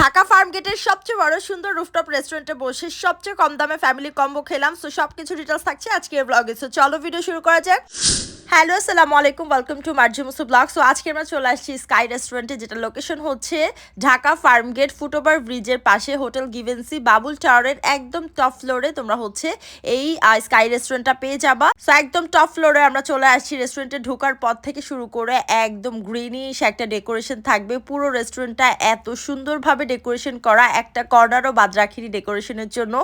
Dhaka farm গেটের সবচেয়ে বড় সুন্দর রুফটপ রেস্টুরেন্টে বসে সবচেয়ে কম দামে ফ্যামিলি কম্বো খেলাম। সো সবকিছু ডিটেলস থাকছে আজকের ব্লগে সো চলো ভিডিও শুরু করা যাক। হ্যালো, আসসালামু আলাইকুম welcome to Marzi Musu blog so আজকে আমরা চলে আসছি স্কাই রেস্টুরেন্টে যেটা লোকেশন হচ্ছে ঢাকা ফার্ম গেট ফুটওভার ব্রিজের পাশে হোটেল গিভেন্সি বাবুল টাওয়ারের একদম টপ ফ্লোরে তোমরা হচ্ছে এই স্কাই রেস্টুরেন্টটা পেয়ে যাবা। সো একদম টপ ফ্লোরে আমরা চলে আসছি। রেস্টুরেন্টে ঢোকার পর থেকে শুরু করে একদম গ্রিনিশ একটা ডেকোরেশন থাকবে। পুরো রেস্টুরেন্টটা এত সুন্দরভাবে ডেকোরেশন করা, একটা কর্নারও বাদ রাখিনি ডেকোরেশনের জন্য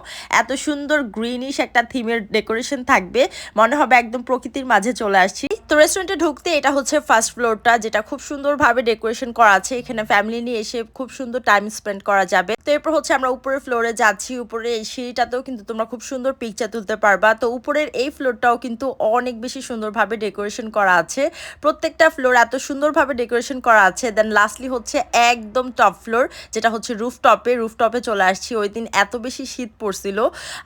এত সুন্দর গ্রিনিশ একটা থিমের ডেকোরেশন থাকবে। মনে হবে একদম প্রকৃতির মাঝে চলে আসছি। তো রেস্টুরেন্টে ঢুকতে এটা হচ্ছে ফার্স্ট ফ্লোরটা যেটা খুব সুন্দরভাবে ডেকোরেশন করা আছে। এখানে ফ্যামিলি নিয়ে এসে খুব সুন্দর টাইম স্পেন্ড করা যাবে। তো এরপর হচ্ছে আমরা উপরের ফ্লোরে যাচ্ছি। উপরে এই সিঁড়িটাতেও কিন্তু তোমরা খুব সুন্দর পিকচার তুলতে পারবা। তো উপরের এই ফ্লোরটাও কিন্তু অনেক বেশি সুন্দরভাবে ডেকোরেশন করা আছে। প্রত্যেকটা ফ্লোর এত সুন্দরভাবে ডেকোরেশন করা আছে। দেন লাস্টলি হচ্ছে একদম টপ ফ্লোর যেটা হচ্ছে রুফটপে রুফটপে চলে আসছি। ওই দিন এত বেশি শীত পড়ছিল।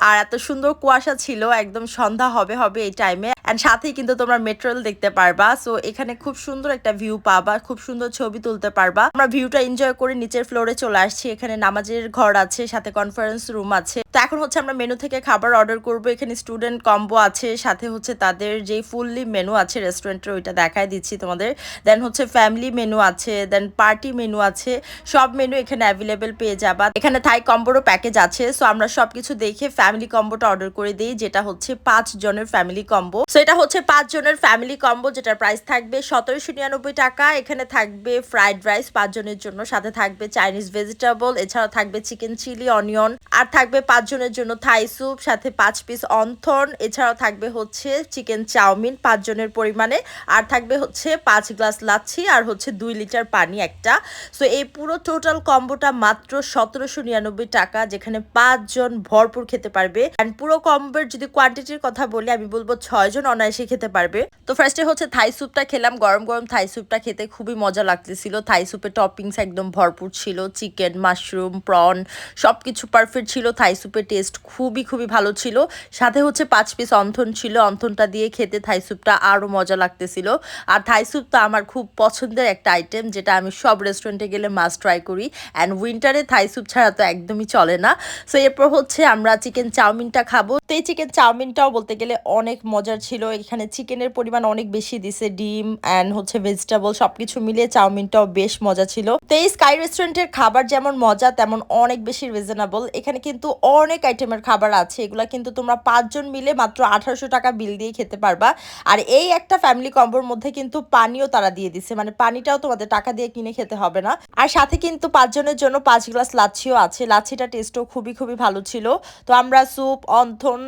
আর এত সুন্দর কুয়াশা ছিল। একদম সন্ধ্যা হবে হবে এই টাইমে অ্যান্ড সাথেই কিন্তু তোমরা মেট্রোল দেখতে পারবা। সো এখানে খুব সুন্দর একটা ভিউ পাবা, খুব সুন্দর ছবি তুলতে পারবা। আমরা ভিউটা এনজয় করে নিচের ফ্লোরে চলে আসছি। এখানে নামাজের ঘর আছে, সাথে কনফারেন্স রুম আছে। তো এখন হচ্ছে আমরা মেনু থেকে খাবার অর্ডার করব। এখানে স্টুডেন্ট কম্বো আছে, সাথে হচ্ছে তাদের যে ফুললি মেনু আছে রেস্টুরেন্টের ওইটা দেখায় দিচ্ছি তোমাদের। দেন হচ্ছে ফ্যামিলি মেনু আছে দেন পার্টি মেনু আছে, সব মেনু এখানে অ্যাভেলেবেল পেয়ে যাবা। এখানে থাই কম্বোরও প্যাকেজ আছে সো আমরা সবকিছু দেখে ফ্যামিলি কম্বোটা অর্ডার করে দিই, যেটা হচ্ছে পাঁচ জনের ফ্যামিলি কম্বো সো এটা হচ্ছে পাঁচ জনের ফ্যামিলি কম্বো যেটার প্রাইস থাকবে সতেরোশো নিরানব্বই টাকা। এখানে থাকবে ফ্রাইড রাইস পাঁচ জনের জন্য, সাথে থাকবে চাইনিজ ভেজিটেবল এছাড়া থাকবে চিকেন চিলি অনিয়ন আর থাকবে পাঁচ জনের জন্য থাই স্যুপ, সাথে পাঁচ পিস অন্থন, এছাড়াও থাকবে হচ্ছে চিকেন চাউমিন পাঁচ জনের পরিমাণে, আর থাকবে হচ্ছে পাঁচ গ্লাস লাচ্ছি, আর হচ্ছে দুই লিটার পানি একটা। সো এই পুরো টোটাল কম্বোটা মাত্র সতেরোশো নিরানব্বই টাকা, যেখানে পাঁচজন ভরপুর খেতে পারবে। অ্যান্ড পুরো কম্বোর যদি কোয়ান্টিটির কথা বলি, আমি বলব ছয়জন অনায়াসে খেতে পারবে। তো ফার্স্টে হচ্ছে থাই স্যুপটা খেলাম, গরম গরম থাই স্যুপটা খেতে খুবই মজা লাগতেছিল। থাই স্যুপের টপিংস একদম ভরপুর ছিল, চিকেন, মাশরুম প্রন সব কিছু পারফেক্ট ছিল, থাই স্যুপের টেস্ট খুবই খুবই ভালো ছিল। সাথে হচ্ছে পাঁচ পিস অন্থন ছিল। অন্থনটা দিয়ে খেতে থাই স্যুপটা আরও মজা লাগতেছিল। আর থাই স্যুপ তো আমার খুব পছন্দের একটা আইটেম যেটা আমি সব রেস্টুরেন্টে গেলে মাস্ট ট্রাই করি। অ্যান্ড উইন্টারে থাই স্যুপ ছাড়া তো একদমই চলে না। সো এরপর হচ্ছে আমরা চিকেন চাউমিনটা খাব। তো এই চিকেন চাউমিনটাও বলতে গেলে অনেক মজার ছিল। এখানে চিকেনের পরিমাণ অনেক বেশি দিছে। ডিম অ্যান্ড হচ্ছে ভেজিটেবল সবকিছু মিলিয়ে চাউমিনটাও বেশ মজা ছিল। তো এই স্কাই রেস্টুরেন্টের খাবার যেমন মজা, তেমন অনেক বেশি রিজনেবল এখানে কিন্তু অনেক আইটেমের খাবার আছে, এগুলা কিন্তু তোমরা পাঁচজন মিলে মাত্র আঠারোশো টাকা বিল দিয়ে খেতে পারবা। আর এই একটা ফ্যামিলি কম্বোর মধ্যে কিন্তু পানিও তারা দিয়ে দিছে মানে পানিটাও তোমাদের টাকা দিয়ে কিনে খেতে হবে না। আর সাথে কিন্তু পাঁচজনের জন্য পাঁচ গ্লাস লাচ্ছিও আছে, লাচ্ছিটা টেস্টও খুবই খুবই ভালো ছিল। তো আমরা স্যুপ অন্থন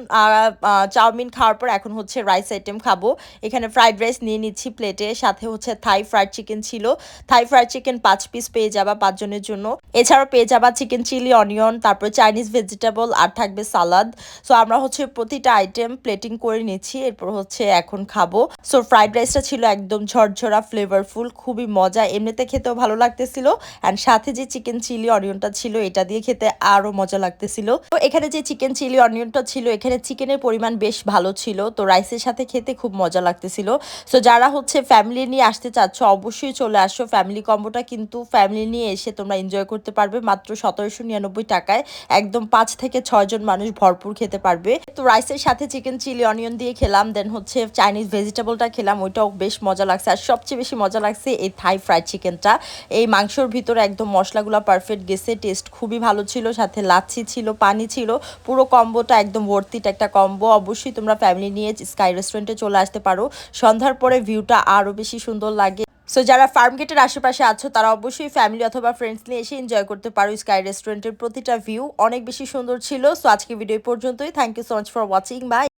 চাউমিন খাওয়ার পর এখন হচ্ছে রাইস আইটেম খাব। এখানে ফ্রাইড রাইস নিয়ে নিচ্ছি প্লেটে সাথে হচ্ছে থাই ফ্রাইড চিকেন ছিল। থাই ফ্রাইড চিকেন পাঁচ পিস পেয়ে যাবা পাঁচজনের জন্য। এছাড়াও পেয়ে যাবা চিকেন চিলি অনিয়ন তারপর চাইনিজ ভেজিটেবল আর থাকবে সালাদ। সো আমরা হচ্ছে প্রতিটা আইটেম প্লেটিং করে নিচ্ছি, এরপর হচ্ছে এখন খাব। সো ফ্রাইড রাইসটা ছিল একদম ঝরঝরা ফ্লেভারফুল খুবই মজা, এমনিতে খেতেও ভালো লাগতেছিল। অ্যান্ড সাথে যে চিকেন চিলি অনিয়নটা ছিল, এটা দিয়ে খেতে আরও মজা লাগতেছিল। তো এখানে যে চিকেন চিলি অনিয়নটা ছিল, এখানে চিকেনের পরিমাণ বেশ ভালো ছিল। তো রাইসের সাথে খেতে খুব মজা লাগতেছিল। সো যারা হচ্ছে ফ্যামিলি নিয়ে আসতে চাচ্ছ, অবশ্যই চলে আসো। ফ্যামিলি কম্বোটা কিন্তু ফ্যামিলি নিয়ে এসে তোমরা এনজয় করতে পারবে মাত্র সতেরোশো নিরানব্বই টাকায়। একদম পাঁচ থেকে ছয়জন মানুষ ভরপুর খেতে পারবে। তো রাইসের সাথে চিকেন চিলি অনিয়ন দিয়ে খেলাম দেন হচ্ছে চাইনিজ ভেজিটেবলটা খেলাম, ওইটাও বেশ মজা লাগছে। আর সবচেয়ে বেশি মজা লাগছে এই থাই ফ্রাইড চিকেনটা এই মাংসর ভিতরে একদম মশলাগুলো পারফেক্ট গেছে টেস্ট খুবই ভালো ছিল, সাথে লাচ্ছি ছিল, পানি ছিল, পুরো কম্বোটা একদম ভর্তিট একটা কম্বো অবশ্যই তোমরা ফ্যামিলি নিয়ে স্কাই রেস্টুরেন্টে চলে আসতে পারো। সন্ধ্যার পরে ভিউটা আরও বেশি সুন্দর লাগে। সো যারা ফার্ম গেটের আশেপাশে আছো, তারা অবশ্যই ফ্যামিলি অথবা ফ্রেন্ডস নিয়ে এসে এনজয় করতে পারো স্কাই রেস্টুরেন্টের প্রতিটা ভিউ অনেক বেশি সুন্দর ছিল। সো আজকে ভিডিও পর্যন্তই। Thank you so much for watching bye